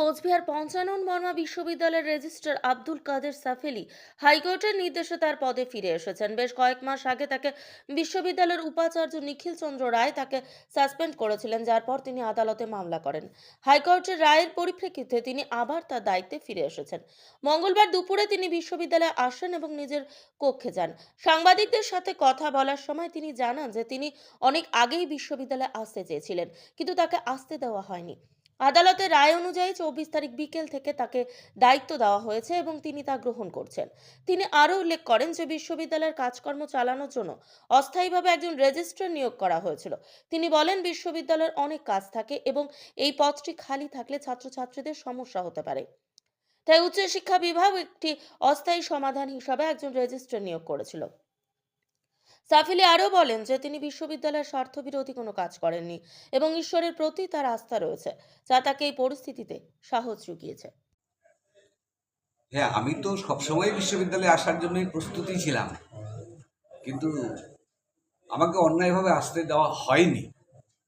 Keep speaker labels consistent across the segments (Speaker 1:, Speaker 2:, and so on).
Speaker 1: কোচবিহার পঞ্চানন বর্মা বিশ্ববিদ্যালয়ের রেজিস্ট্রার আব্দুল কাদের সাফেলি হাইকোর্টের নির্দেশে তার পদে ফিরে এসেছেন। বেশ কয়েক মাস আগে তাকে বিশ্ববিদ্যালয়ের উপাচার্য নিখিল চন্দ্র রায় তাকে সাসপেন্ড করেছিলেন, যার পর তিনি আদালতে মামলা করেন। হাইকোর্টের রায়ের পরিপ্রেক্ষিতে তিনি আবার তার দায়িত্বে ফিরে এসেছেন। মঙ্গলবার দুপুরে তিনি বিশ্ববিদ্যালয়ে আসেন এবং নিজের কক্ষে যান। সাংবাদিকদের সাথে কথা বলার সময় তিনি জানান যে তিনি অনেক আগেই বিশ্ববিদ্যালয়ে আসতে চেয়েছিলেন, কিন্তু তাকে আসতে দেওয়া হয়নি। আদালতের রায় অনুযায়ী চব্বিশ তারিখ বিকেল থেকে তাকে দায়িত্ব দেওয়া হয়েছে এবং তিনি তা গ্রহণ করছেন। তিনি আরও উল্লেখ করেন যে বিশ্ববিদ্যালয়ের কাজকর্ম চালানোর জন্য অস্থায়ীভাবে একজন রেজিস্ট্রার নিয়োগ করা হয়েছিল। তিনি বলেন, বিশ্ববিদ্যালয়ের অনেক কাজ থাকে এবং এই পদটি খালি থাকলে ছাত্রছাত্রীদের সমস্যা হতে পারে। তাই উচ্চশিক্ষা বিভাগ একটি অস্থায়ী সমাধান হিসাবে একজন রেজিস্ট্রার নিয়োগ করেছিল। সাফিলি আরও বলেন যে তিনি বিশ্ববিদ্যালয়ের স্বার্থবিরোধী কোনো কাজ করেননি এবং ঈশ্বরের প্রতি তার আস্থা রয়েছে, যা তাকে এই পরিস্থিতিতে সাহস জুগিয়েছে।
Speaker 2: হ্যাঁ আমি তো সবসময় বিশ্ববিদ্যালয়ে আসার জন্যই প্রস্তুতি ছিলাম, কিন্তু আমাকে অন্যায়ভাবে আসতে দেওয়া হয়নি,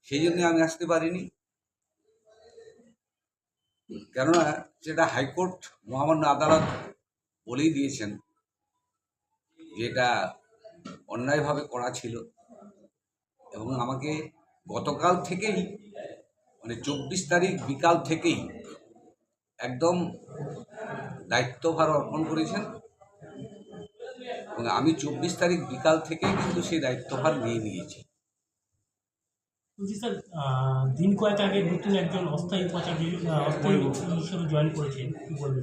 Speaker 2: সেই জন্য আমি আসতে পারিনি। কেননা সেটা হাইকোর্ট মহামান্য আদালত বলেই দিয়েছেন, যেটা অন্যায়ভাবে করা ছিল। এবং আমাকে গতকাল থেকেই মানে চব্বিশ তারিখ বিকাল থেকেই একদম দায়িত্বভার অর্পণ করেছেন। এবং আমি চব্বিশ তারিখ বিকাল থেকেই কিন্তু সেই দায়িত্বভার নিয়ে নিয়েছি।
Speaker 3: বলছি স্যার দিন কয়েক আগে নতুন একজন অস্থায়ী উপাচার্য অস্থায়ী হিসেবে জয়েন করেছেন। কি বলবেন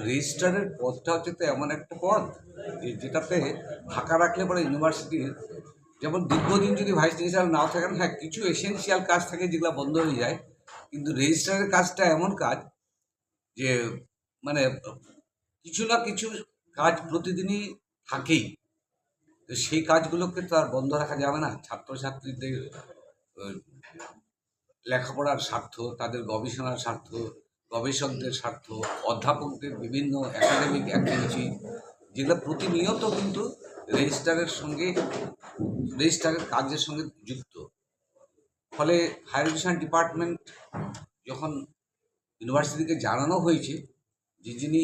Speaker 2: রেজিস্ট্রারের পদটা হচ্ছে তো এমন একটা পদ যে- যেটাতে ফাঁকা রাখলে পরে ইউনিভার্সিটির যেমন দীর্ঘদিন যদি ভাইস চ্যান্সেলার নাও থাকেন হ্যাঁ কিছু এসেন্সিয়াল কাজ থাকে যেগুলো বন্ধ হয়ে যায় কিন্তু রেজিস্ট্রারের কাজটা এমন কাজ যে মানে কিছু না কিছু কাজ প্রতিদিনই থাকেই। তো সেই কাজগুলোকে তো আর বন্ধ রাখা যাবে না। ছাত্রছাত্রীদের লেখাপড়ার স্বার্থ, তাদের গবেষণার স্বার্থ, গবেষকদের স্বার্থ, অধ্যাপকদের বিভিন্ন একাডেমিক অ্যাক্টিভিটি যেগুলো প্রতিনিয়ত কিন্তু রেজিস্টারের সঙ্গে রেজিস্টারের কাজের সঙ্গে যুক্ত। ফলে হায়ার এডুকেশন ডিপার্টমেন্ট যখন ইউনিভার্সিটিকে জানানো হয়েছে যে যিনি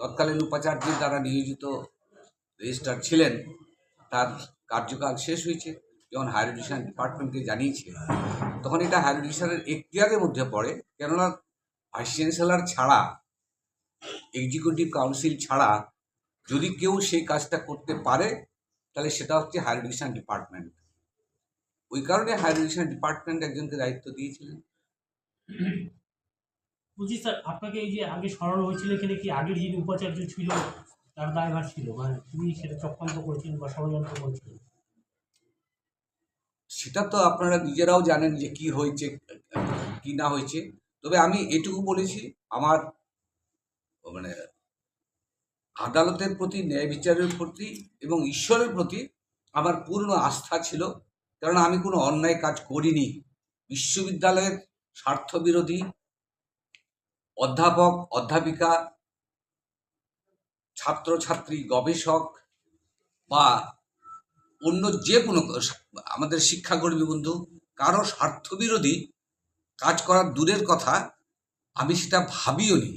Speaker 2: তৎকালীন উপাচার্যের দ্বারা নিয়োজিত রেজিস্ট্রার ছিলেন, তার কার্যকাল শেষ হয়েছে। যখন হায়ার এডুকেশন ডিপার্টমেন্টকে জানিয়েছে, তখন এটা হায়ার এডুকেশনের এখতিয়ারের মধ্যে পড়ে। কেননা ভাইস চ্যান্সেলার ছাড়া এক্সিকিউটিভ কাউন্সিল ছাড়া যদি কেউ সেই কাজটা করতে পারে, তাহলে সেটা হচ্ছে হায়ার এডুকেশন ডিপার্টমেন্ট ওই কারণে হায়ার এডুকেশন ডিপার্টমেন্ট একজনকে দায়িত্ব দিয়েছিলেন।
Speaker 3: স্যার আপনাকে এই যে আগে সরানো হয়েছিল এখানে কি আগের যিনি উপাচার্য ছিল, তার দায়ভার ছিল? মানে তিনি সেটা চক্রান্ত করেছিলেন বা ষড়যন্ত্র করেছিলেন?
Speaker 2: সেটা তো আপনারা নিজেরাও জানেন যে কি হয়েছে, কি না হয়েছে। তবে আমি এটুকু বলেছি, আমার মানে আদালতের প্রতি, ন্যায় বিচারের প্রতি এবং ঈশ্বরের প্রতি আমার পূর্ণ আস্থা ছিল। কারণ আমি কোনো অন্যায় কাজ করিনি। বিশ্ববিদ্যালয়ের স্বার্থবিরোধী অধ্যাপক, অধ্যাপিকা, ছাত্রছাত্রী, গবেষক বা অন্য যে কোনো আমাদের শিক্ষাকর্মী বন্ধু, কারও স্বার্থবিরোধী কাজ করার দূরের কথা আমি সেটা ভাবিও নি।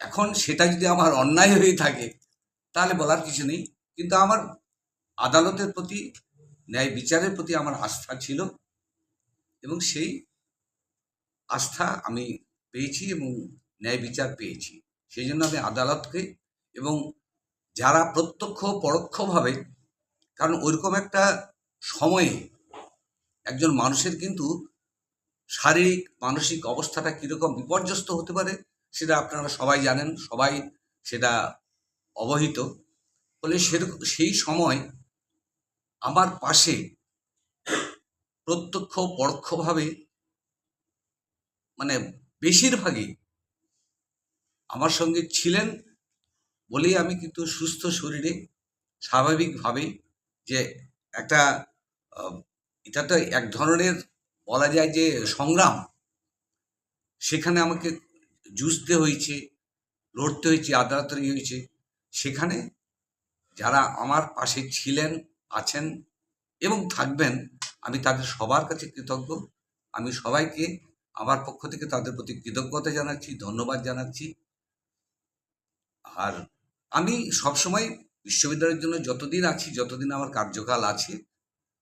Speaker 2: এখন সেটা যদি আমার অন্যায় হয়ে থাকে, তাহলে বলার কিছু নেই। কিন্তু আমার আদালতের প্রতি, ন্যায় বিচারের প্রতি আমার আস্থা ছিল এবং সেই আস্থা আমি পেয়েছি এবং ন্যায় বিচার পেয়েছি। সেই জন্য আমি আদালতকে এবং যারা প্রত্যক্ষ পরোক্ষভাবে, কারণ ওইরকম একটা সময়ে একজন মানুষের কিন্তু শারীরিক, মানসিক অবস্থাটা কীরকম বিপর্যস্ত হতে পারে, সেটা আপনারা সবাই জানেন, সবাই সেটা অবহিত। ফলে সেরকম সেই সময় আমার পাশে প্রত্যক্ষ পরোক্ষভাবে মানে বেশিরভাগই আমার সঙ্গে ছিলেন বলেই আমি কিন্তু সুস্থ শরীরে স্বাভাবিকভাবে যে একটা এটা তো এক ধরনের বলা যায় যে সংগ্রাম। সেখানে আমাকে জুঝতে হয়েছে, লড়তে হয়েছে, আদালতে হয়েছে। সেখানে যারা আমার পাশে ছিলেন, আছেন এবং থাকবেন, আমি তাদের সবার কাছে কৃতজ্ঞ। আমি সবাইকে আমার পক্ষ থেকে তাদের প্রতি কৃতজ্ঞতা জানাচ্ছি, ধন্যবাদ জানাচ্ছি। আর আমি সবসময় বিশ্ববিদ্যালয়ের জন্য যতদিন আছি, যতদিন আমার কার্যকাল আছে,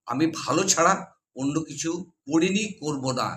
Speaker 2: আমি ভালো ছাড়া অন্য কিছু পড়িনি, করব না।